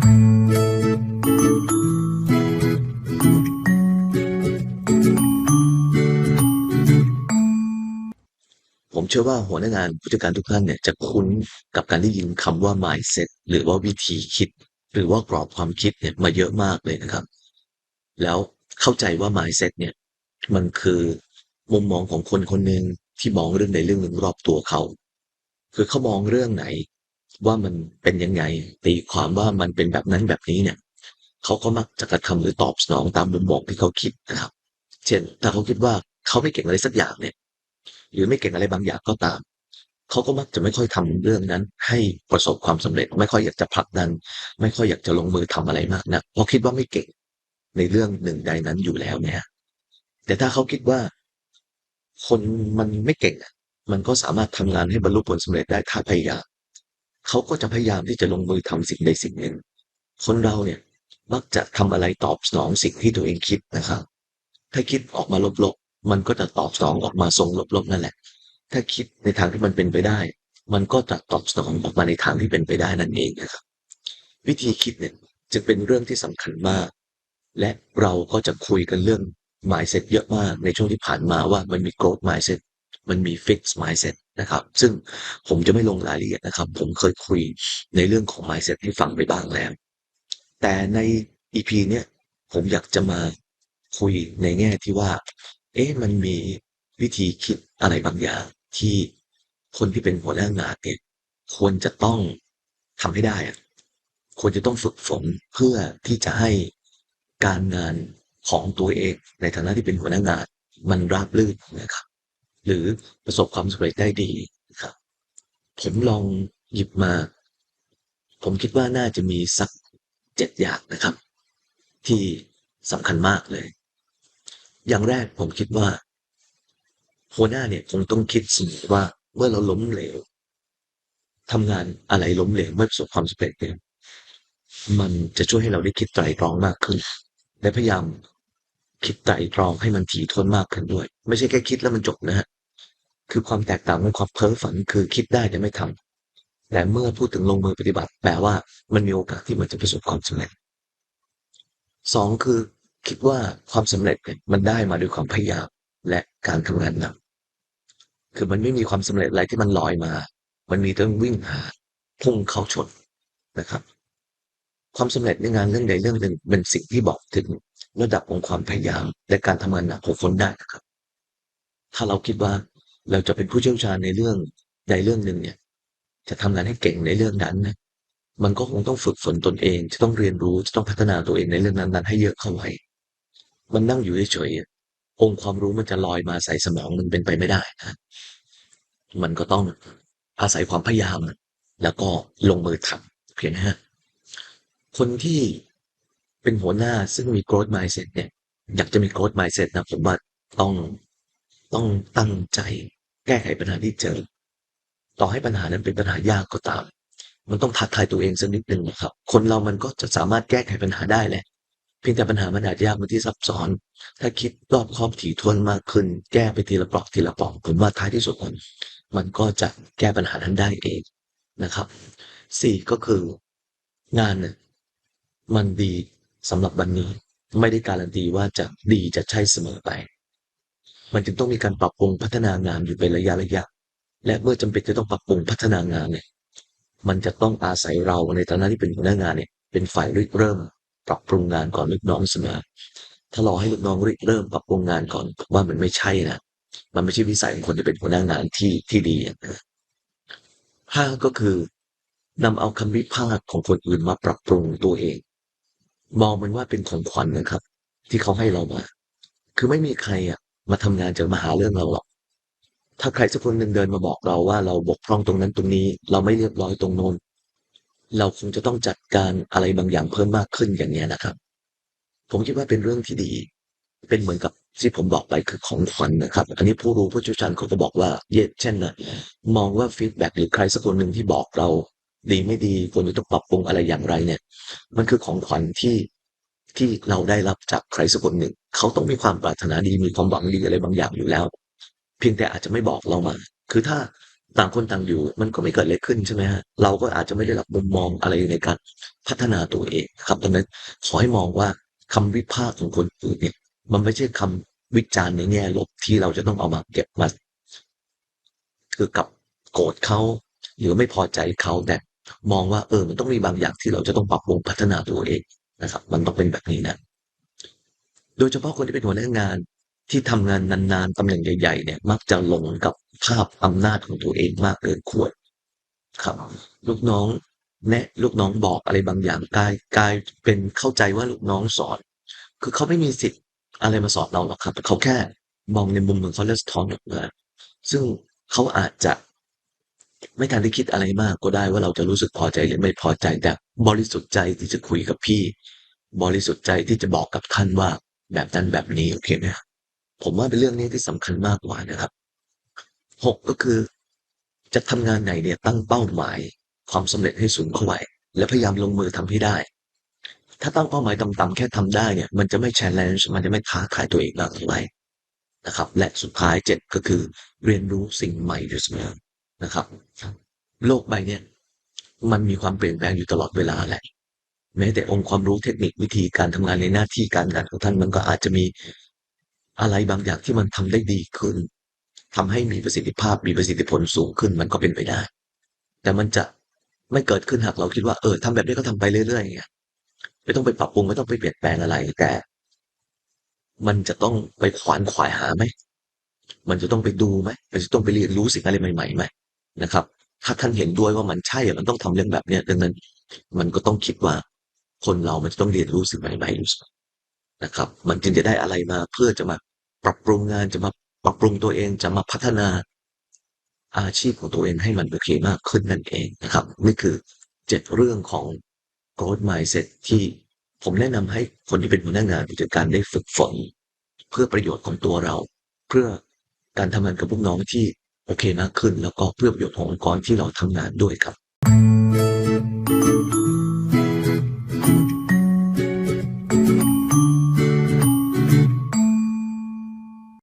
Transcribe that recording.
ผมเชื่อว่าหัวหน้างานผู้จัดการทุกท่านเนี่ยจะคุ้นกับการได้ยินคำว่า mindset หรือว่าวิธีคิด หรือว่ากรอบความคิดเนี่ยมาเยอะมากเลยนะครับ แล้วเข้าใจว่า mindset เนี่ยมันคือมุมมองของคนคนหนึ่งที่มองเรื่องใดเรื่องหนึ่งรอบตัวเขา คือเขามองเรื่องไหน ว่ามันเป็นยังไง ตีความว่ามันเป็นแบบนั้นแบบนี้เนี่ยเขาก็มักจะกระทำหรือตอบสนองตามมุมมองที่เขาคิดนะครับ เช่น ถ้าเขาคิดว่าเขาไม่เก่งอะไรสักอย่างเนี่ย หรือไม่เก่งอะไรบางอย่างก็ตามเขาก็มักจะไม่ค่อยทำเรื่องนั้น ให้ประสบความสำเร็จ ไม่ค่อยอยากจะผลักดัน ไม่ค่อยอยากจะลงมือทำอะไรมากนะเพราะคิดว่าไม่เก่งในเรื่องหนึ่งใดนั้นอยู่แล้วเนี่ย แต่ถ้าเขาคิดว่า คนมันไม่เก่งมันก็สามารถทำงานให้บรรลุผลสำเร็จได้ถ้าพยายาม เขาก็จะพยายามที่จะลงมือทำสิ่งใดสิ่งหนึ่ง คนเราเนี่ยมักจะทำอะไรตอบสนองสิ่งที่ตัวเองคิดนะครับ ถ้าคิดออกมาลบๆ มันก็จะตอบสนองออกมาทรงลบๆนั่นแหละ ถ้าคิดในทางที่มันเป็นไปได้ มันก็จะตอบสนองออกมาในทางที่เป็นไปได้นั่นเองนะครับ วิธีคิดเนี่ยจึงเป็นเรื่องที่สำคัญมาก และเราก็จะคุยกันเรื่อง mindset เยอะมากในช่วงที่ผ่านมาว่ามันมี growth mindset มันมี fixed mindset นะครับ ซึ่งผมจะไม่ลงรายละเอียดนะครับ ผมเคยคุยในเรื่องของ mindset ให้ฟังไปบ้างแล้ว แต่ใน EP เนี้ยผมอยากจะมาคุยในแง่ที่ว่า เอ๊ะมันมีวิธีคิดอะไรบางอย่างที่คนที่เป็นหัวหน้างานเนี่ยควรจะต้องทำให้ได้อะควรจะต้องฝึกฝนเพื่อที่จะให้การงานของตัวเองในฐานะที่เป็นหัวหน้างาน มันราบรื่นนะครับ หรือประสบความสำเร็จได้ดีนะครับ ผมลองหยิบมา ผมคิดว่าน่าจะมีสักเจ็ดอย่างนะครับ ที่สำคัญมากเลย อย่างแรกผมคิดว่าหัวหน้าเนี่ยคงต้องคิดเสมอว่าเมื่อเราล้มเหลวทำงานอะไรล้มเหลวไม่ประสบความสำเร็จเนี่ยมันจะช่วยให้เราได้คิดไตรตรองมากขึ้น และพยายามคิดไตรตรองให้มันถี่ถ้วนมากขึ้นด้วย ไม่ใช่แค่คิดแล้วมันจบนะฮะ คือความแตกต่างของความเพ้อฝันคือคิดได้แต่ไม่ทำแต่เมื่อพูดถึงลงมือปฏิบัติ แปลว่ามันมีโอกาสที่มันจะประสบความสำเร็จสองคือคิดว่าความสำเร็จเนี่ยมันได้มาด้วยความพยายามและการทำงานหนักคือมันไม่มีความสำเร็จอะไรที่มันลอยมา มันมีต้องวิ่งหาพุ่งเข้าชนนะครับ ความสำเร็จในงานเรื่องใดเรื่องหนึ่งเป็นสิ่งที่บอกถึงระดับของความพยายามและการทำงานหนักของคนได้นะครับ ถ้าเราคิดว่า เราจะเป็นผู้เชี่ยวชาญในเรื่องใดเรื่องหนึ่งเนี่ย จะทำงานให้เก่งในเรื่องนั้นนะมันก็คงต้องฝึกฝนตนเอง จะต้องเรียนรู้จะต้องพัฒนาตัวเองในเรื่องนั้นๆให้เยอะเข้าไว้ มันนั่งอยู่เฉยๆองค์ความรู้มันจะลอยมาใส่สมองมันเป็นไปไม่ได้นะมันก็ต้องอาศัยความพยายาม แล้วก็ลงมือทำเพียงนะฮะคนที่เป็นหัวหน้าซึ่งมี growth mindset เนี่ย อยากจะมี growth mindset นะผมว่าต้องต้องตั้งใจ แก้ไขปัญหาที่เจอ ต่อให้ปัญหานั้นเป็นปัญหายากก็ตาม มันต้องท้าทายตัวเองสักนิดหนึ่งนะครับ คนเรามันก็จะสามารถแก้ไขปัญหาได้แหละเพียงแต่ปัญหามันอาจยากมันที่ซับซ้อน ถ้าคิดรอบคอบถี่ถ้วนมากขึ้น แก้ไปทีละปลอกทีละปลอกผมว่าท้ายที่สุดมันมันก็จะแก้ปัญหานั้นได้เองนะครับสี่ก็คืองานเนี่ยมันดีสำหรับวันนี้ ไม่ได้การันตีว่าจะดีจะใช่เสมอไป มันจึงต้องมีการปรับปรุงพัฒนางานอยู่เป็นระยะระยะ และเมื่อจำเป็นจะต้องปรับปรุงพัฒนางานเนี่ย มันจะต้องอาศัยเราในฐานะที่เป็นหัวหน้างานเนี่ย เป็นฝ่ายริเริ่ม ปรับปรุงงานก่อนลูกน้องเสมอถ้ารอให้ลูกน้องริเริ่มปรับปรุงงานก่อนว่ามันไม่ใช่นะมันไม่ใช่วิสัยของคนที่เป็นหัวหน้างานที่ที่ดีนะห้าก็คือนำเอาคำวิพากษ์ของคนอื่นมาปรับปรุงตัวเอง มองมันว่าเป็นของขวัญนะครับ ที่เขาให้เรามา คือไม่มีใครอะ มาทำงานจะมาหาเรื่องเราหรอก ถ้าใครสักคนหนึ่งเดินมาบอกเราว่าเราบกพร่องตรงนั้นตรงนี้ เราไม่เรียบร้อยตรงโน้นเราคงจะต้องจัดการอะไรบางอย่างเพิ่มมากขึ้นอย่างนี้นะครับ ผมคิดว่าเป็นเรื่องที่ดี เป็นเหมือนกับที่ผมบอกไปคือของขวัญนนะครับ อันนี้ผู้รู้ผู้เชี่ยวชาญเขาก็บอกว่าเย็ดเช่นนะมองว่าฟีดแบ็หรือใครสักคนหนึ่งที่บอกเรา ดีไม่ดีควรจะต้องปรับปรุงอะไรอย่างไรเนี่ย มันคือของขวัญที่ ที่เราได้รับจากใครสักคนหนึ่ง เขาต้องมีความปรารถนาดีมีความหวังดีอะไรบางอย่างอยู่แล้ว เพียงแต่อาจจะไม่บอกเรามา คือถ้าต่างคนต่างอยู่ มันก็ไม่เกิดอะไรขึ้นใช่ไหมฮะเราก็อาจจะไม่ได้รับมุมมองอะไรในการพัฒนาตัวเองครับดังนั้นขอให้มองว่าคำวิพากษ์ของคนอื่นเนี่ย มันไม่ใช่คำวิจารณ์ในแง่ลบที่เราจะต้องเอามาเก็บมาคือกับโกรธเขาหรือไม่พอใจเขาแต่มองว่าเออมันต้องมีบางอย่างที่เราจะต้องปรับปรุงพัฒนาตัวเอง นะครับ มันต้องเป็นแบบนี้นะ โดยเฉพาะคนที่เป็นหัวหน้างานที่ทำงานนานๆตำแหน่งใหญ่ ๆ เนี่ย มักจะหลงกับภาพอำนาจของตัวเองมากเกินควรครับ ลูกน้องแนะลูกน้องบอกอะไรบางอย่างกายกายเป็นเข้าใจว่าลูกน้องสอน คือเขาไม่มีสิทธิ์อะไรมาสอนเราหรอกครับเขาแค่มองในมุมของเขาแล้วสะท้อนออกมาซึ่งเขาอาจจะ ไม่ทันได้คิดอะไรมากก็ได้ว่าเราจะรู้สึกพอใจหรือไม่พอใจแต่บริสุทธิ์ใจที่จะคุยกับพี่ บริสุทธิ์ใจที่จะบอกกับท่านว่าแบบนั้นแบบนี้โอเคไหมครับผมว่าเป็นเรื่องนี้ที่สำคัญมากกว่านะครับหกก็คือ จะทำงานไหนเนี่ยตั้งเป้าหมาย ความสำเร็จให้สูงเข้าไว้ และพยายามลงมือทำให้ได้ ถ้าตั้งเป้าหมายต่ำๆแค่ทำได้เนี่ยมันจะไม่ challenge มันจะไม่ท้าทายตัวเองมากเท่าไหร่นะครับ และสุดท้ายเจ็ดก็คือ เรียนรู้สิ่งใหม่อยู่เสมอ นะครับ โลกใบนี้มันมีความเปลี่ยนแปลงอยู่ตลอดเวลาแหละแม้แต่องค์ความรู้เทคนิควิธีการทำงานในหน้าที่การงานของท่านมันก็อาจจะมีอะไรบางอย่างที่มันทำได้ดีขึ้นทำให้มีประสิทธิภาพมีประสิทธิผลสูงขึ้นมันก็เป็นไปได้ แต่มันจะไม่เกิดขึ้นหากเราคิดว่าเออทำแบบนี้ก็ทำไปเรื่อยๆอย่างเงี้ยไม่ต้องไปปรับปรุงไม่ต้องไปเปลี่ยนแปลงอะไรแต่ มันจะต้องไปขวานขวายหาไหมมันจะต้องไปดูไหมมันจะต้องไปเรียนรู้สิ่งอะไรใหม่ๆไหม นะครับ ถ้าท่านเห็นด้วยว่ามันใช่มันต้องทำเรื่องแบบเนี้ยดังนั้น มันก็ต้องคิดว่า คนเรามันจะต้องเรียนรู้สิ่งใหม่ๆอยู่นะครับ มันจึงจะได้อะไรมาเพื่อจะมาปรับปรุงงานจะมาปรับปรุงตัวเองจะมาพัฒนาอาชีพของตัวเองให้มันโอเคมากขึ้นนั่นเองนะครับนี่คือเจ็ดเรื่องของ growth mindset ที่ผมแนะนำให้คนที่เป็นหัวหน้างานผู้จัดการได้ฝึกฝน เพื่อประโยชน์ของตัวเรา เพื่อการทำงานกับลูกน้องที่ โอเคมากขึ้น แล้วก็เพื่อประโยชน์ขององค์กรที่เราทำงานด้วยครับ